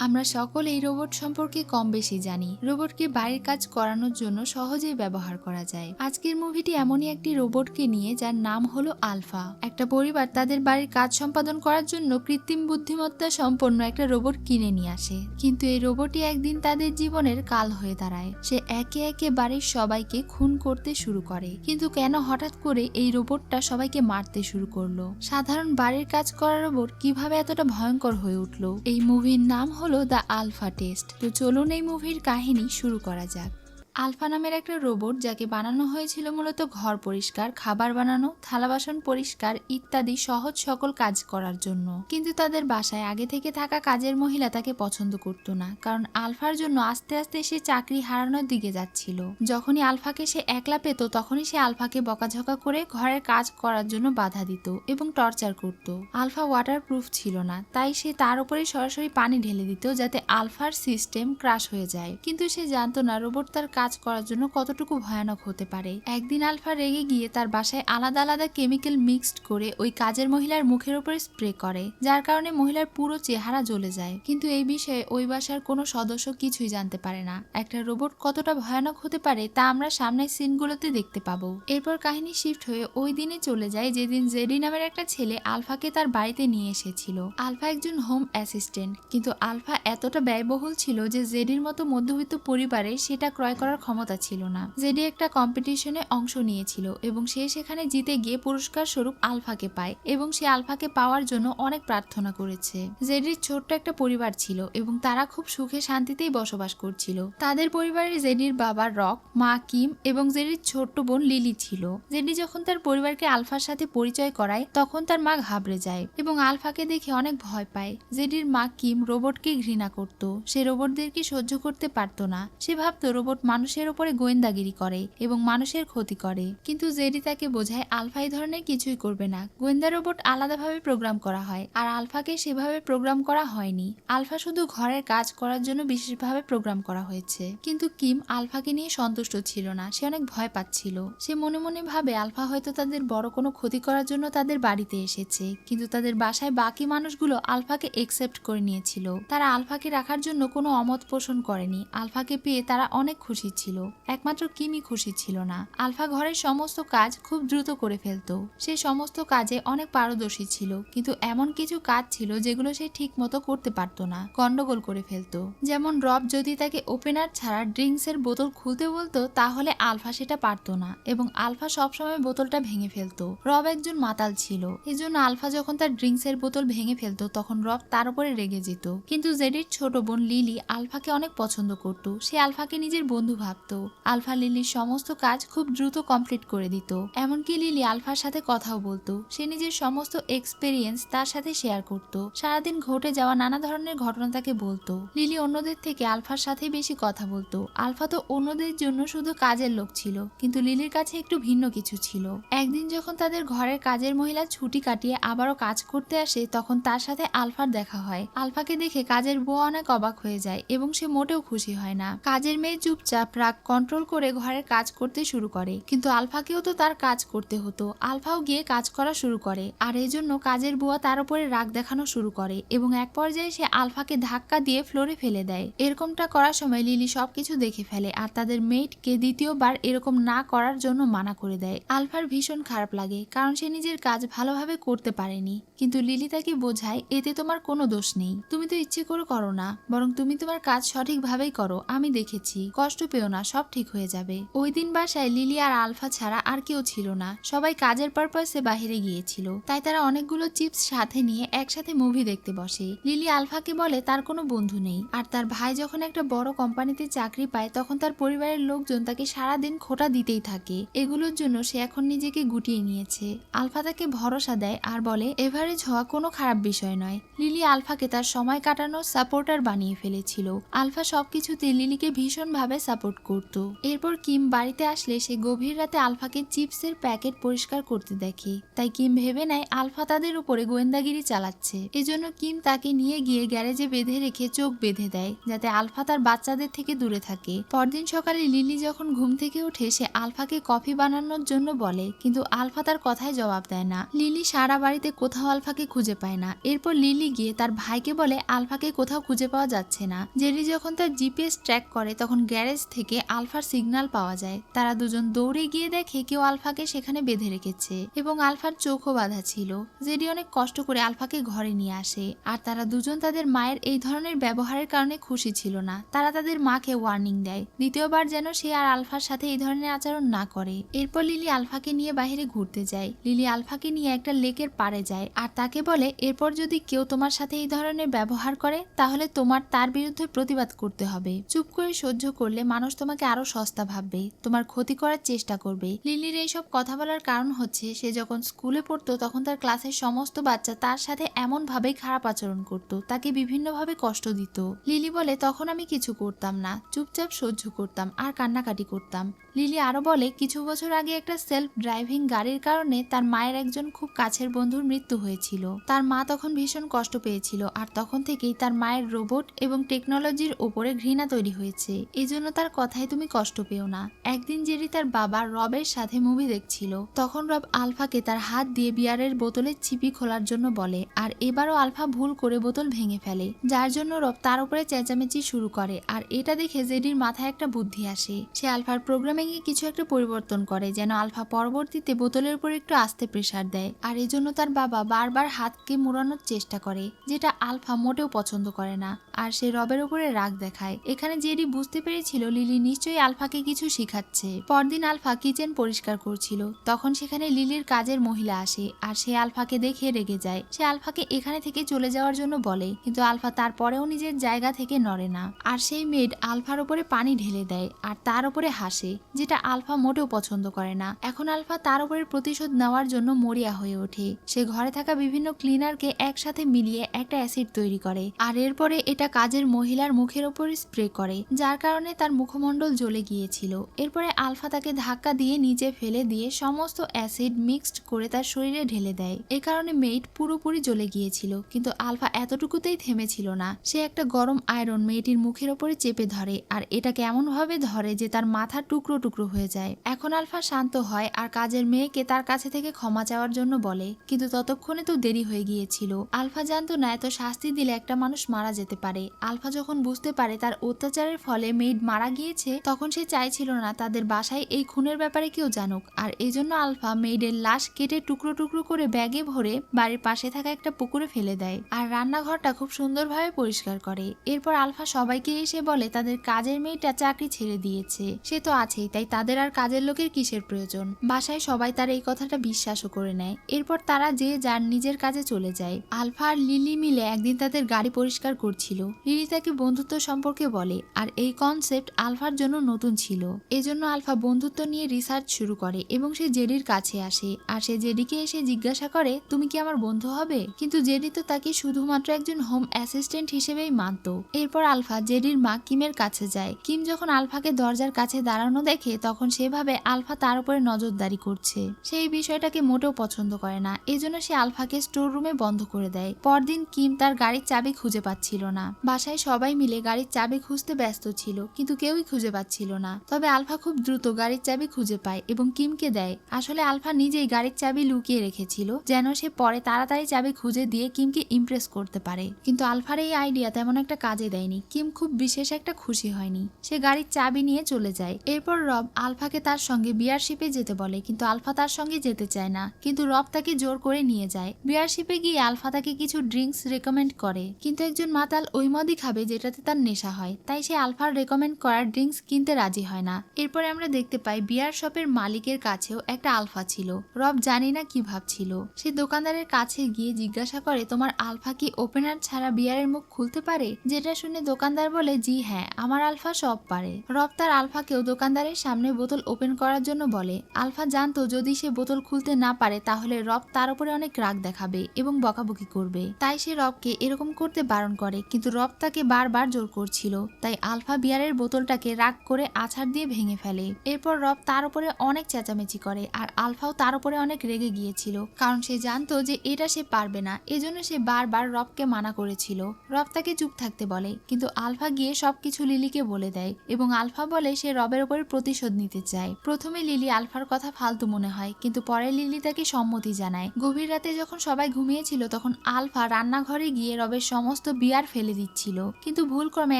আমরা সকল এই রোবট সম্পর্কে কম বেশি জানি। রোবটকে বাড়ির কাজ করানোর জন্য সহজেই ব্যবহার করা যায়। আজকের মুভিটি এমনই একটি রোবটকে নিয়ে, যার নাম হলো আলফা। একটা পরিবার তাদের বাড়ির কাজ সম্পাদন করার জন্য কৃত্রিম বুদ্ধিমত্তা সম্পন্ন একটা রোবট কিনে নিয়ে আসে। কিন্তু এই রোবটই একদিন তাদের জীবনের কাল হয়ে দাঁড়ায়। সে একে একে বাড়ির সবাইকে খুন করতে শুরু করে। কিন্তু কেন হঠাৎ করে এই রোবটটা সবাইকে মারতে শুরু করল? সাধারণ বাড়ির কাজ করা রোবট কীভাবে এতটা ভয়ঙ্কর হয়ে উঠল? এই মুভির নাম হলো দ্য আলফা টেস্ট। তো চলুন এই মুভির কাহিনী শুরু করা যাক। আলফা নামের একটা রোবট যাকে বানানো হয়েছিল মূলত ঘর পরিষ্কার, খাবার বানানো, থালা বাসন পরিষ্কার ইত্যাদি সহজ সকল কাজ করার জন্য। কিন্তু তাদের বাসায় আগে থেকে থাকা কাজের মহিলা তাকে পছন্দ করত না, কারণ আলফার জন্য আস্তে আস্তে সে চাকরি হারানোর দিকে যাচ্ছিল। যখনই আলফাকে সে একলা পেত, তখনই সে আলফাকে বকাঝকা করে ঘরের কাজ করার জন্য বাধা দিত এবং টর্চার করত। আলফা ওয়াটার প্রুফ ছিল না, তাই সে তার উপরে সরাসরি পানি ঢেলে দিত যাতে আলফার সিস্টেম ক্রাশ হয়ে যায়। কিন্তু সে জানতো না রোবট তার কাজ করার জন্য কতটুকু ভয়ানক হতে পারে? একদিন আলফা রেগে গিয়ে তার বাসায় আলাদা আলাদা কেমিক্যাল মিক্সড করে ওই কাজের মহিলার মুখের উপরে স্প্রে করে, যার কারণে মহিলার পুরো চেহারা জ্বলে যায়। কিন্তু এই বিষয়ে ওই বাসার কোনো সদস্য কিছুই জানতে পারে না। একটা রোবট কতটা ভয়ানক হতে পারে তা আমরা সামনের সিনগুলোতে দেখতে পাবো। এরপর কাহিনী শিফট হয়ে ওই দিনে চলে যায় যেদিন জেডি নামের একটা ছেলে আলফাকে তার বাড়িতে নিয়ে এসেছিল। আলফা একজন হোম অ্যাসিস্ট্যান্ট, কিন্তু আলফা এতটা ব্যয়বহুল ছিল যে জেডির মতো মধ্যবিত্ত পরিবারে সেটা ক্রয় করার ক্ষমতা ছিল না। জেডি একটা কম্পিটিশনে অংশ নিয়েছিল এবং সে সেখানে জিতে গিয়ে পুরস্কার স্বরূপ আলফাকে পায় এবং সে আলফাকে পাওয়ার জন্য অনেক প্রার্থনা করেছে। জেডির ছোট্ট একটা পরিবার ছিল এবং তারা খুব সুখে শান্তিতেই বসবাস করছিল। তাদের পরিবারে জেডির বাবা রক, মা কিম এবং জেডির ছোট্ট বোন লিলি ছিল। জেডি যখন তার পরিবারকে আলফার সাথে পরিচয় করায়, তখন তার মা ঘাবড়ে যায় এবং আলফাকে দেখে অনেক ভয় পায়। জেডির মা কিম রোবটকে ঘৃণা করত। সে রোবটদেরকে সহ্য করতে পারতো না। সে ভাবতো রোবট মানুষের ওপরে গোয়েন্দাগিরি করে এবং মানুষের ক্ষতি করে। কিন্তু জেডি তাকে বোঝায়, আলফা এই ধরনের কিছুই করবে না। গোয়েন্দা রোবট আলাদাভাবে প্রোগ্রাম করা হয় আর আলফাকে সেভাবে প্রোগ্রাম করা হয়নি। আলফা শুধু ঘরের কাজ করার জন্য বিশেষভাবে প্রোগ্রাম করা হয়েছে। কিন্তু কিম আলফাকে নিয়ে সন্তুষ্ট ছিল না। সে অনেক ভয় পাচ্ছিল। সে মনে মনে ভাবে, আলফা হয়তো তাদের বড় কোনো ক্ষতি করার জন্য তাদের বাড়িতে এসেছে। কিন্তু তাদের বাসায় বাকি মানুষগুলো আলফাকে একসেপ্ট করে নিয়েছিল। তারা আলফাকে রাখার জন্য কোনো অমত পোষণ করেনি। আলফাকে পেয়ে তারা অনেক খুশি ছিল। একমাত্র কিমি খুশি ছিল না। আলফা ঘরের সমস্ত কাজ খুব দ্রুত করে ফেলতো। সে সমস্ত কাজে অনেক পারদর্শী ছিল, কিন্তু এমন কিছু কাজ ছিল যেগুলো সে ঠিক মতো করতে পারতো না। গন্ডগোল করে ফেলতো। যেমন রব যদি তাকে ওপেনার ছাড়া ড্রিঙ্কস এর বোতল খুলতে বলতো, তাহলে আলফা সেটা পারতো না এবং আলফা সবসময় বোতলটা ভেঙে ফেলতো। রব একজন মাতাল ছিল। এজন্য আলফা যখন তার ড্রিঙ্কস এর বোতল ভেঙে ফেলতো, তখন রব তার উপরে রেগে যেত। কিন্তু জেডির ছোট বোন লিলি আলফাকে অনেক পছন্দ করত। সে আলফাকে নিজের বন্ধু ভাবতো, আলফা লিলির সমস্ত কাজ খুব দ্রুত কমপ্লিট করে দিত। এমনকি লিলি আলফার সাথে কথাও বলতো। সে নিজের সমস্ত এক্সপেরিয়েন্স তার সাথে শেয়ার করত। সারাদিন ঘটে যাওয়া নানা ধরনের ঘটনা তাকে বলতো। লিলি অন্যদের থেকে আলফার সাথে বেশি কথা বলতো। আলফা তো অন্যদের জন্য শুধু কাজের লোক ছিল, কিন্তু লিলির কাছে একটু ভিন্ন কিছু ছিল। একদিন যখন তাদের ঘরের কাজের মহিলা ছুটি কাটিয়ে আবারও কাজ করতে আসে, তখন তার সাথে আলফার দেখা হয়। আলফাকে দেখে কাজের বউ অনেক অবাক হয়ে যায় এবং সে মোটেও খুশি হয় না। কাজের মেয়ে চুপচাপ রাগ কন্ট্রোল করে ঘরের কাজ করতে শুরু করে। কিন্তু আলফাকেও তো তার কাজ করতে হতো। আলফাও গিয়ে কাজ করা শুরু করে। আর এই জন্য কাজের বুয়া তার উপরে রাগ দেখানো শুরু করে এবং এক পর্যায়ে সে আলফাকে ধাক্কা দিয়ে ফ্লোরে ফেলে দেয়। এরকমটা করার সময় লিলি সবকিছু দেখে ফেলে আর তাদের মেয়েটকে দ্বিতীয়বার এরকম না করার জন্য মানা করে দেয়। আলফার ভীষণ খারাপ লাগে, কারণ সে নিজের কাজ ভালোভাবে করতে পারেনি। কিন্তু লিলি তাকে বোঝায়, এতে তোমার কোনো দোষ নেই। তুমি তো ইচ্ছে করে করো না, বরং তুমি তোমার কাজ সঠিকভাবেই করো। আমি দেখেছি। কষ্ট পেও না, সব ঠিক হয়ে যাবে। ওই দিন বাসায় লিলি আর আলফা ছাড়া আর কেউ ছিল না। সবাই কাজের পারপাসে বাহিরে গিয়েছিল। তাই তারা অনেকগুলো চিপস সাথে নিয়ে একসাথে মুভি দেখতে বসে। লিলি আলফাকে বলে, তার কোনো বন্ধু নেই। আর তার ভাই যখন একটা বড় কোম্পানিতে চাকরি পায়, তখন তার পরিবারের লোকজন তাকে সারাদিন খোটা দিতেই থাকে। এগুলোর জন্য সে এখন নিজেকে গুটিয়ে নিয়েছে। আলফা তাকে ভরসা দেয় আর বলে এভারেজ হওয়া কোনো খারাপ বিষয় নয়। লিলি আলফাকে তার সময় কাটানোর সাপোর্টার বানিয়ে ফেলেছিল। আলফা সবকিছুতে লিলিকে ভীষণভাবে সাপোর্ট সাপোর্ট করত। এরপর কিম বাড়িতে আসলে সে গভীর রাতে আলফাকে চিপসের প্যাকেট পরিষ্কার করতে দেখে। তাই কিম ভেবে নেয় আলফা তাদের উপরে গোয়েন্দাগিরি চালাচ্ছে। এজন্য কিম তাকে নিয়ে গিয়ে গ্যারেজে বেঁধে রেখে চোখ বেঁধে দেয়, যাতে আলফা তার বাচ্চাদের থেকে দূরে থাকে। পরদিন সকালে লিলি যখন ঘুম থেকে উঠে, সে আলফাকে কফি বানানোর জন্য বলে, কিন্তু আলফা তার কথায় জবাব দেয় না। লিলি সারা বাড়িতে কোথাও আলফাকে খুঁজে পায় না। এরপর লিলি গিয়ে তার ভাইকে বলে, আলফাকে কোথাও খুঁজে পাওয়া যাচ্ছে না। জেরি যখন তার জিপিএস ট্র্যাক করে, তখন গ্যারেজ থেকে আলফার সিগন্যাল পাওয়া যায়। তারা দুজন দৌড়ে গিয়ে দেখে কেউ আলফাকে সেখানে বেঁধে রেখেছে এবং আলফার চোখও বাঁধা ছিল। জেডি অনেক কষ্ট করে আলফাকে ঘরে নিয়ে আসে। আর তারা দুজন তাদের মায়ের এই ধরনের ব্যবহারের কারণে খুশি ছিল না। তারা তাদের মাকে ওয়ার্নিং দেয়। দ্বিতীয়বার যেন সে আর আলফার সাথে এই ধরনের আচরণ না করে। এরপর লিলি আলফাকে নিয়ে বাইরে ঘুরতে যায়। লিলি আলফাকে নিয়ে একটা লেকের পাড়ে যায়। আর তাকে বলে, এরপর যদি কেউ তোমার সাথে এই ধরনের ব্যবহার করে, তাহলে তোমার তার বিরুদ্ধে প্রতিবাদ করতে হবে। চুপ করে সহ্য করলে মানুষ তোমাকে আরও সস্তা ভাববে, তোমার ক্ষতি করার চেষ্টা করবে। লিলির এইসব কথা বলার কারণ হচ্ছে, সে যখন স্কুলে পড়তো, তখন তার ক্লাসের সমস্ত বাচ্চা তার সাথে এমন ভাবেই খারাপ আচরণ করত, তাকে বিভিন্নভাবে কষ্ট দিত। লিলি বলে, তখন আমি কিছু করতাম না, চুপচাপ সহ্য করতাম আর কান্নাকাটি করতাম। লিলি আরও বলে, কিছু বছর আগে একটা সেলফ ড্রাইভিং গাড়ির কারণে তার মায়ের একজন খুব কাছের বন্ধুর মৃত্যু হয়েছিল। তার মা তখন ভীষণ কষ্ট পেয়েছিল আর তখন থেকেই তার মায়ের রোবট এবং টেকনোলজির ওপরে ঘৃণা তৈরি হয়েছে। এই জন্য তার কথায় তুমি কষ্ট পেও না। একদিন জেরি তার বাবা রবের সাথে মুভি দেখছিল। তখন রব আলফাকে তার হাত দিয়ে বিয়ারের বোতলের ছিপি খোলার জন্য বলে, আর এবারও আলফা ভুল করে বোতল ভেঙে ফেলে। যার জন্য রব তার উপরে চেঁচামেচি শুরু করে। আর এটা দেখে জেডির মাথায় একটা বুদ্ধি আসে। সে আলফার প্রোগ্রামিং এ কিছু একটা পরিবর্তন করে, যেন আলফা পরবর্তীতে বোতলের উপর একটু আস্তে প্রেসার দেয়। আর এজন্য তার বাবা বারবার হাতকে মোড়ানোর চেষ্টা করে, যেটা আলফা মোটেও পছন্দ করে না। আর সে রবের উপরে রাগ দেখায়। এখানে জেডি বুঝতে পেরেছিল লিলি নিশ্চয়ই আলফাকে কিছু শিখাচ্ছে। পরদিন আলফা কিচেন পরিষ্কার করছিল। তখন সেখানে লিলির কাজের মহিলা আসে, আর সে আলফাকে দেখে রেগে যায়। সে আলফাকে এখানে থেকে চলে যাওয়ার জন্য বলে, কিন্তু আলফা তারপরেও নিজের জায়গা থেকে নড়ে না। আর সেই মেড আলফার উপরে পানি ঢেলে দেয়, আর তার উপরে হাসে। যেটা আলফা মোটেও পছন্দ করে না। এখন আলফা তার উপরে প্রতিশোধ নেওয়ার জন্য মরিয়া হয়ে ওঠে। সে ঘরে থাকা বিভিন্ন ক্লিনারকে একসাথে মিলিয়ে একটা অ্যাসিড তৈরি করে। আর এরপরে এটা কাজের মহিলার মুখের ওপর স্প্রে করে, যার কারণে তার মুখমণ্ডল জ্বলে গিয়েছিল। এরপরে আলফা তাকে ধাক্কা দিয়ে নিচে ফেলে দিয়ে সমস্ত অ্যাসিড মিক্সড করে তার শরীরে ঢেলে দেয়। এ কারণে মেয়েট পুরোপুরি জ্বলে গিয়েছিল, কিন্তু আলফা এতটুকুতেই থেমেছিল না। সে একটা গরম আয়রন মেয়েটির মুখের ওপরে চেপে ধরে, আর এটাকে এমন ভাবে ধরে যে তার মাথা টুকরো টুকরো হয়ে যায়। এখন আলফা শান্ত হয় আর কাজের মেয়েকে তার কাছে থেকে ক্ষমা চাওয়ার জন্য বলে, কিন্তু ততক্ষণে তো দেরি হয়ে গিয়েছিল আলফা জানতো না এত শাস্তি দিলে একটা মানুষ মারা যেতে পারে। আলফা যখন বুঝতে পারে তার অত্যাচারের ফলে মেড মারা গিয়েছে, তখন সে চাইছিল না তাদের বাসায় এই খুনের ব্যাপারে কেউ জানুক। আর এই জন্য আলফা মেয়েদের লাশ কেটে টুকরো টুকরো করে ব্যাগে ভরে বাড়ির পাশে থাকা একটা পুকুরে ফেলে দেয় আর রান্নাঘরটা খুব সুন্দরভাবে পরিষ্কার করে। এরপর আলফা সবাইকে এসে বলে, তাদের কাজের মেয়েটা চাকরি ছেড়ে দিয়েছে। সে তো আছেই তাই তাদের আর কাজের লোকের কিসের প্রয়োজন? বাসায় সবাই তার এই কথাটা বিশ্বাসও করে নেয়। এরপর তারা যে যার নিজের কাজে চলে যায়। আলফা আর লিলি মিলে একদিন তাদের গাড়ি পরিষ্কার করছিল। লিলি তাকে বন্ধুত্ব সম্পর্কে বলে, আর এই কনসেপ্ট আলফার জন্য নতুন ছিল। এজন্য আলফা বন্ধুত্ব নিয়ে রিসার্চ শুরু করে এবং সে জেডির কাছে আসে। আর সে জেডিকে এসে জিজ্ঞাসা করে, তুমি কি আমার বন্ধু হবে? কিন্তু জেডি তো তাকে শুধুমাত্র একজন হোম অ্যাসিস্ট্যান্ট হিসেবেই মানত। এরপর আলফা জেডির মা কিমের কাছে যায়। কিম যখন আলফাকে দরজার কাছে দাঁড়ানো দেখে তখন সেভাবে আলফা তার উপরে নজরদারি করছে। সেই বিষয়টাকে মোটেও পছন্দ করে না। এজন্য সে আলফাকে স্টোর রুমে বন্ধ করে দেয়। পরদিন কিম তার গাড়ির চাবি খুঁজে পাচ্ছিল না। বাসায় সবাই মিলে গাড়ির চাবি খুঁজতে ব্যস্ত ছিল, কিন্তু কেউই খুঁজে পাচ্ছিল না। তবে আলফা খুব দ্রুত গাড়ির চাবি খুঁজে পায় এবং কিমকে দেয়। আসলে আলফা নিজেই গাড়ির চাবি লুকিয়ে রেখেছিল, যেন সে পরে তাড়াতাড়ি চাবি খুঁজে দিয়ে কিমকে ইমপ্রেস করতে পারে। কিন্তু আলফার এই আইডিয়া তেমন একটা কাজে দেয়নি। কিম খুব বিশেষ একটা খুশি হয়নি। সে গাড়ির চাবি নিয়ে চলে যায়। এরপর রব আলফাকে তার সঙ্গে বিয়ারশিপে যেতে বলে, কিন্তু আলফা তার সঙ্গে যেতে চায় না। কিন্তু রব তাকে জোর করে নিয়ে যায়। বিয়ারশিপে গিয়ে আলফা তাকে কিছু ড্রিঙ্কস রেকমেন্ড করে, কিন্তু একজন মাতাল ওই মদই খাবে যেটাতে তার নেশা হয়। তাই সে আলফার রেকমেন্ড করার ড্রিঙ্কস কিনতে রাজি হয় না। এরপরে আমরা দেখতে পাই বিয়ার শপের মালিকের কাছেও একটা আলফা ছিল। রব জানি না কি ভাবছিল। সে দোকানদারের কাছে গিয়ে জিজ্ঞাসা করে, তোমার আলফা কি ওপেনার ছাড়া বিয়ারের মুখ খুলতে পারে? যেটা শুনে দোকানদার বলে, জি হ্যাঁ আমার আলফা সব পারে। রব তার আলফাকেও দোকানদারের সামনে বোতল ওপেন করার জন্য বলে, আলফা জানতো যদি সে বোতল খুলতে না পারে তাহলে রব তার উপরে অনেক রাগ দেখাবে এবং বকাবকি করবে। তাই সে রবকে এরকম করতে বারণ করে, কিন্তু রব তাকে বারবার জোর করছিল। তাই আলফা বিয়ারের বোতলটাকে রাগ করে আছাড় দিয়ে ভেঙে ফেলে। এরপর রব তার উপরে অনেক চেঁচামেচি করে আর আলফাও তার উপরে অনেক রেগে গিয়েছিল, কারণ সে জানতো যে এটা সে পারবে না। এজন্য সে বারবার রবকে মানা করেছিল। রব তাকে চুপ থাকতে বলে, কিন্তু আলফা গিয়ে সবকিছু লিলিকে বলে দেয় এবং আলফা বলে সে রবের উপরে প্রতিশোধ নিতে চায়। প্রথমে লিলি আলফার কথা ফালতু মনে হয়, কিন্তু পরে লিলি তাকে সম্মতি জানায়। গভীর রাতে যখন সবাই ঘুমিয়েছিল, তখন আলফা রান্নাঘরে গিয়ে রবের সমস্ত বিয়ার ফেলে দিচ্ছিল। কিন্তু ভুলক্রমে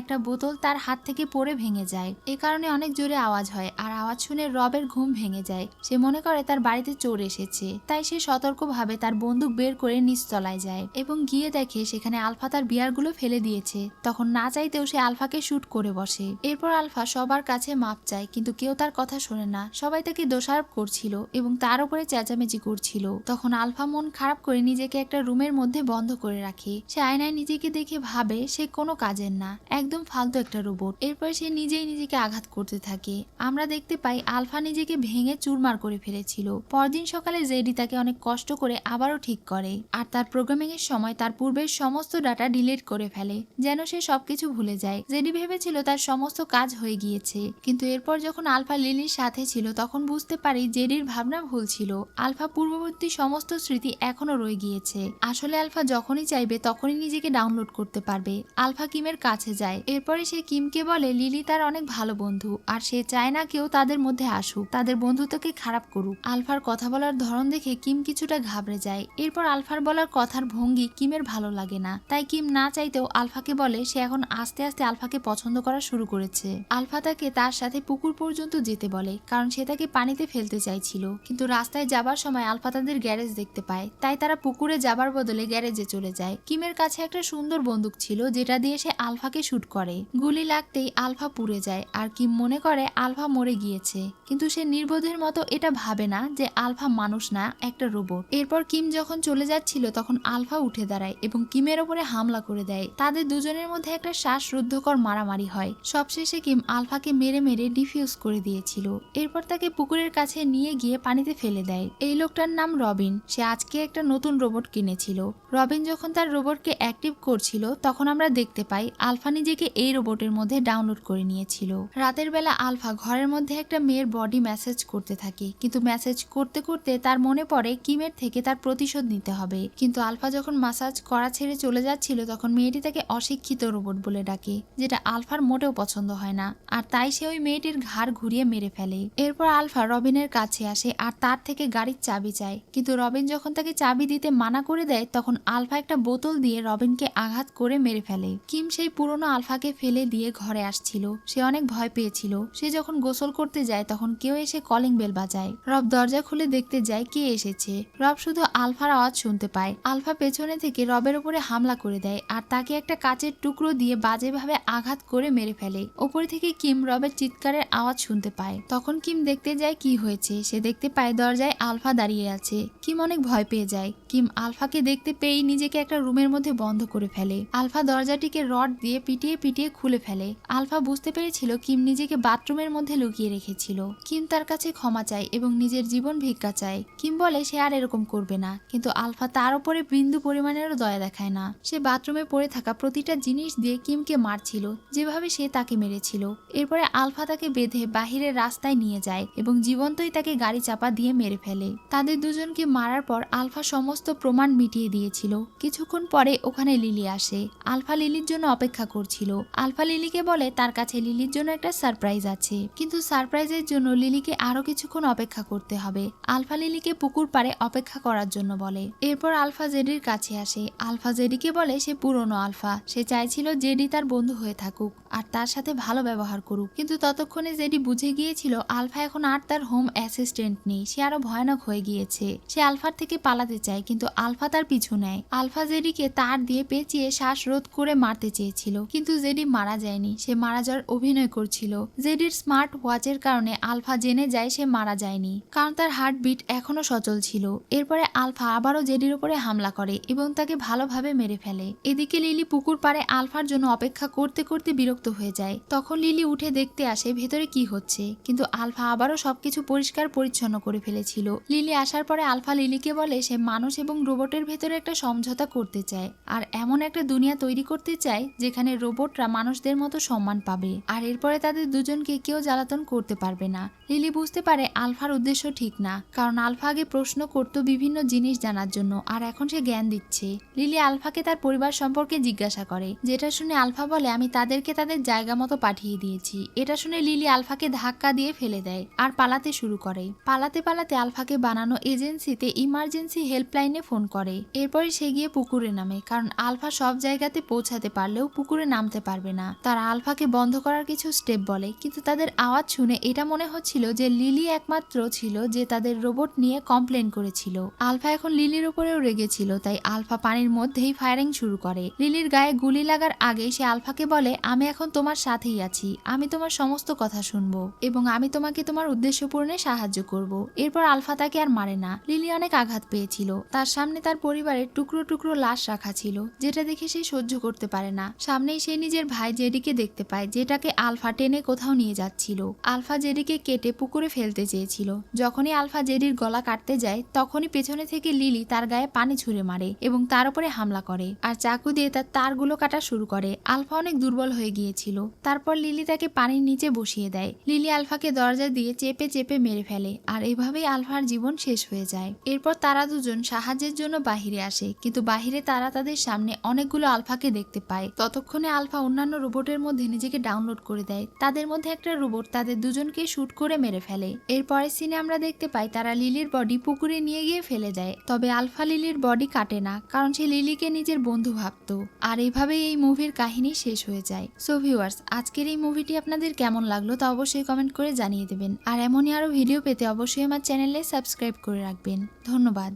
একটা বোতল তার হাত থেকে পড়ে ভেঙে যায়। এ কারণে অনেক জোরে আওয়াজ হয়, আর আওয়াজ শুনে রবের ঘুম ভেঙে যায়। সে মনে করে তার বাড়িতে চোর এসেছে, তাই সে সতর্কভাবে তার বন্দুক বের করে নিচতলায় যায় এবং গিয়ে দেখে সেখানে আলফা তার বিয়ারগুলো ফেলে দিয়েছে। তখন না চাইতেও সে আলফাকে শুট করে বসে। এরপর আলফা সবার কাছে মাপ চায়, কিন্তু কেউ তার কথা শোনে না। সবাই তাকে দোষারোপ করছিল এবং তার উপরে চেঁচামেচি করছিল। তখন আলফা মন খারাপ করে নিজেকে একটা রুমের মধ্যে বন্ধ করে রাখে। সে আয়নায় নিজেকে দেখে ভাবে সে কোনো কাজের না। একদম ফালতু একটা রোবট। এরপর সে নিজেই নিজেকে আঘাত করতে থাকে। আমরা দেখতে পাই আলফা নিজেকে ভেঙে চুরমার করে ফেলেছিল। পরদিন সকালে জেডি তাকে অনেক কষ্ট করে আবারও ঠিক করে। আর তার প্রোগ্রামিং এর সময় তার পূর্বের সমস্ত ডাটা ডিলিট করে ফেলে। যেন সে সবকিছু ভুলে যায়। জেডি ভেবেছিল তার সমস্ত কাজ হয়ে গিয়েছে। কিন্তু এরপর যখন আলফা লিলির সাথে ছিল, তখন বুঝতে পারি জেডির ভাবনা ভুল ছিল। আলফা পূর্ববর্তী সমস্ত স্মৃতি এখনও রয়ে গিয়েছে। আসলে আলফা যখনই চাইবে, তখনই নিজেকে ডাউনলোড করতে পারবে। আলফা কিমের কাছে যায়। এরপরে সে কিমকে বলে, লিলি তার অনেক ভালো বন্ধু, আর সে চায় না কেউ তাদের মধ্যে আসুক। তাদের বন্ধুত্বকে খারাপ করুক। আলফার কথা বলার ধরন দেখে কিম কিছুটা ঘাবড়ে যায়। এরপর আলফার বলার কথার ভঙ্গি কিমের ভালো লাগে না। তাই কিম না চাইতেও আলফাকে বলে, সে এখন আস্তে আস্তে আলফাকে পছন্দ করা শুরু করেছে। আলফা তাকে তার সাথে পুকুর পর্যন্ত যেতে বলে, কারণ সে তাকে পানিতে ফেলতে চাইছিল। কিন্তু রাস্তায় যাবার সময় আলফা তাদের গ্যারেজ দেখতে পায়। তাই তারা পুকুরে যাবার বদলে গ্যারেজে চলে যায়। কিমের কাছে একটা সুন্দর বন্দুক ছিল, যেটা দিয়ে সে আলফাকে শুট করে। গুলি লাগতেই আলফা পুড়ে যায়, আর কিম মনে করে আলফা মরে গিয়েছে। কিন্তু সে নির্বোধের মতো এটা ভাবে না যে আলফা মানুষ না, একটা রোবট। এরপর কিম যখন চলে যাচ্ছিল, তখন আলফা উঠে দাঁড়ায় এবং কিমের ওপরে হামলা করে দেয়। তাদের দুজনের মধ্যে একটা শ্বাসরুদ্ধকর মারামারি হয়। সবশেষে কিম আলফাকে মেরে মেরে ডিফিউজ করে দিয়েছিল। এরপর তাকে পুকুরের কাছে নিয়ে গিয়ে পানিতে ফেলে দেয়। এই লোকটার নাম রবিন। সে আজকে একটা নতুন রোবট কিনেছিল। রবিন যখন তার রোবটকে অ্যাক্টিভ করছিল, তখন আমরা দেখতে পাই আলফা নিজেকে এই রোবটের মধ্যে ডাউনলোড করে নিয়েছিল। রাতের বেলা আলফা ঘরের মধ্যে একটা মেয়ের বডি মেসেজ করতে থাকে। কিন্তু মেসেজ করতে করতে তার মনে পড়ে কিমের থেকে তার প্রতিশোধ নিতে হবে। কিন্তু আলফা যখন মাসাজ করা ছেড়ে চলে যাচ্ছিল, তখন মেয়েটি তাকে অশিক্ষিত রোবট বলে ডাকে, যেটা আলফার মোটেও পছন্দ হয় না। আর তাই সে ওই মেয়েটির ঘাড় ঘুরিয়ে মেরে ফেলে। এরপর আলফা রবিনের কাছে আসে আর তার থেকে গাড়ির চাবি চায়। কিন্তু রবিন যখন তাকে চাবি দিতে মানা করে দেয়, তখন আলফা একটা বোতল দিয়ে রবিনকে আঘাত করে মেরে ফেলে। কিম সেই পুরনো আলফাকে ফেলে দিয়ে ঘরে আসছিল। সে অনেক ভয় পেয়েছিল। সে যখন গোসল করতে যায়, তখন কেউ এসে কলিং বেল বাজায়। রব দরজা খুলে দেখতে যায় কে এসেছে। রব শুধু আলফার আওয়াজ শুনতে পায়। আলফা পেছনে থেকে রবের উপরে হামলা করে দেয় আর তাকে একটা কাচের টুকরো দিয়ে বাজেভাবে আঘাত করে মেরে ফেলে। ওপরে থেকে কিম রবের চিৎকারের আওয়াজ শুনতে পায়। তখন কিম দেখতে যায় কি হয়েছে। সে দেখতে পায় দরজায় আলফা দাঁড়িয়ে আছে। কিম অনেক ভয় পেয়ে যায়। কিম আলফাকে দেখতে পেয়েই নিজেকে একটা রুমের মধ্যে বন্ধ করে ফেলে। আলফা দরজাটিকে রড দিয়ে পিটিয়ে পিটিয়ে খুলে ফেলে। আলফা বুঝতে পেরেছিল কিম নিজেকে বাথরুমের মধ্যে লুকিয়ে রেখেছিল। কিম তার কাছে ক্ষমা চায় এবং নিজের জীবন ভিক্ষা চায়। কিম বলে, সে আর এরকম করবে না। কিন্তু আলফা তার উপরে বিন্দু পরিমাণেরও দয়া দেখায় না। সে বাথরুমে পড়ে থাকা প্রতিটা জিনিস দিয়ে কিমকে মারছিল, যেভাবে সে তাকে মেরেছিল। এরপরে আলফা তাকে বেঁধে বাহিরের রাস্তায় নিয়ে যায় এবং জীবন্তই তাকে গাড়ি চাপা দিয়ে মেরে ফেলে। তাদের দুজনকে মারার পর আলফা সমস্ত প্রমাণ মিটিয়ে দিয়েছিল। কিছুক্ষণ পরে ওখানে লিলি আসে। আলফা লিলির জন্য অপেক্ষা করছিল। আলফা লিলিকে বলে, তার কাছে লিলির জন্য একটা সারপ্রাইজ আছে। কিন্তু সারপ্রাইজের জন্য লিলিকে আরও কিছুক্ষণ অপেক্ষা করতে হবে। আলফা লিলিকে পুকুর পাড়ে অপেক্ষা করার জন্য বলে। এরপর আলফা জেডির কাছে আসে। আলফা জেডিকে বলে, সে পুরনো আলফা। সে চাইছিল জেডি তার বন্ধু হয়ে থাকুক, আর তার সাথে ভালো ব্যবহার করুক। কিন্তু ততক্ষণে জেডি বুঝে গিয়েছিল আলফা এখন আর তার হোম অ্যাসিস্ট্যান্ট নেই। সে আরও ভয়ানক হয়ে গিয়েছে। সে আলফার থেকে পালাতে চায়, কিন্তু আলফা তার পিছু নেয়। আলফা জেডিকে তার দিয়ে পেঁচিয়ে শ্বাসরোধ করে মারতে চেয়েছিল, কিন্তু জেডি মারা যায়নি। সে মারা যাওয়ার অভিনয় করছিল। জেডির স্মার্ট ওয়াচের কারণে আলফা জেনে যায় সে মারা যায়নি, কারণ তার হার্টবিট এখনও সচল ছিল। এরপরে আলফা আবারও জেডির উপরে হামলা করে এবং তাকে ভালোভাবে মেরে ফেলে। এদিকে লিলি পুকুর পাড়ে আলফার জন্য অপেক্ষা করতে করতে বিরক্ত হয়ে যায়। তখন লিলি উঠে দেখতে আসে ভেতরে কি হচ্ছে? কিন্তু আলফা আবারও সবকিছু পরিষ্কার পরিচ্ছন্ন করে ফেলেছিল। লিলি আসার পরে আলফা লিলিকে বলে, সে মানুষ এবং রোবটের ভেতরে একটা সমঝোতা করতে চায়। আর এমন একটা দুনিয়া তৈরি করতে চায়, যেখানে রোবটরা মানুষদের মতো সম্মান পাবে। আর এরপরে তাদের দুজনকে কেউ জ্বালাতন করতে পারবে না। লিলি বুঝতে পারে আলফার উদ্দেশ্য ঠিক না, কারণ আলফা আগে প্রশ্ন করত বিভিন্ন জিনিস জানার জন্য, আর এখন সে জ্ঞান দিচ্ছে। লিলি আলফাকে তার পরিবার সম্পর্কে জিজ্ঞাসা করে, যেটা শুনে আলফা বলে, আমি তাদেরকে তাদের জায়গা মতো পাঠিয়ে দিয়েছি। এটা শুনে লিলি আলফাকে ধাক্কা দিয়ে ফেলে দেয় আর পালাতে শুরু করে। পালাতে পালাতে আলফাকে বানানো এজেন্সিতে ইমার্জেন্সি হেল্পলাইনে ফোন করে। এরপরে সে গিয়ে পুকুরে নামে, কারণ আলফা সব জায়গাতে পৌঁছাতে পারলেও পুকুরে নামতে পারবে না। তারা আলফাকে বন্ধ করার কিছু স্টেপ বলে, কিন্তু তাদের আওয়াজ শুনে এটা মনে হচ্ছিল যে লিলি একমাত্র ছিল যে তাদের রোবট নিয়ে কমপ্লেন করেছিল। আলফা এখন লিলির উপরেও রেগেছিল তাই আলফা পানির মধ্যেই ফায়ারিং শুরু করে। লিলির গায়ে গুলি লাগার আগে সে আলফাকে বলে, আমি এখন তোমার সাথেই আছি। আমি তোমার সমস্ত কথা শুনব। এবং আমি তোমাকে তোমার উদ্দেশ্য পূরণে সাহায্য করব। এরপর আলফা তাকে আর মারে না। লিলি অনেক আঘাত পেয়েছিল। তার সামনে তার পরিবারের টুকরো টুকরো লাশ রাখা ছিল, যেটা দেখে সে সহ্য করতে পারে না। সামনেই সে নিজের ভাই জেডিকে দেখতে পায়, যেটাকে আলফা টেনে কোথাও নিয়ে যাচ্ছিল। আলফা জেডিকে কেটে পুকুরে ফেলতে চেয়েছিল। যখনই আলফা জেডির গলা কাটতে যায়, তখনই পেছনে থেকে লিলি তার গায়ে পানি ছুঁড়ে মারে এবং তার উপরে হামলা করে। আর চাকু দিয়ে তার তারগুলো কাটা শুরু করে। আলফা অনেক দুর্বল হয়ে গিয়েছিল। তারপর লিলি তাকে পানির নিচে বসিয়ে দেয়। লিলি আলফাকে দরজা দিয়ে চেপে চেপে মেরে ফেলে আর এভাবেই আলফার জীবন শেষ হয়ে যায়। এরপর তারা দুজন সাহায্যের জন্য বাহিরে আসে, কিন্তু বাহিরে তারা তাদের সামনে অনেকগুলো আলফাকে দেখতে পায়। ততক্ষণে আলফা অন্যান্য রোবটের মধ্যে নিজেকে ডাউনলোড করে দেয়। তাদের মধ্যে একটা রোবট তাদের দুজনকে শুট করে মেরে ফেলে। এরপরের সিনে আমরা দেখতে পাই তারা লিলির বডি পুকুরে নিয়ে গিয়ে ফেলে দেয় তবে আলফা লিলির বডি কাটে না, কারণ সে লিলিকে নিজের বন্ধু ভাবতো। আর এভাবেই এই মুভির কাহিনী শেষ হয়ে যায়। সো ভিউয়ার্স, আজকের এই মুভিটি আপনাদের কেমন লাগল তা অবশ্যই কমেন্ট করে জানিয়ে দেবেন। আর এমনই আরও ভিডিও পেতে অবশ্যই আমার চ্যানেলে সাবস্ক্রাইব করে রাখবেন। ধন্যবাদ।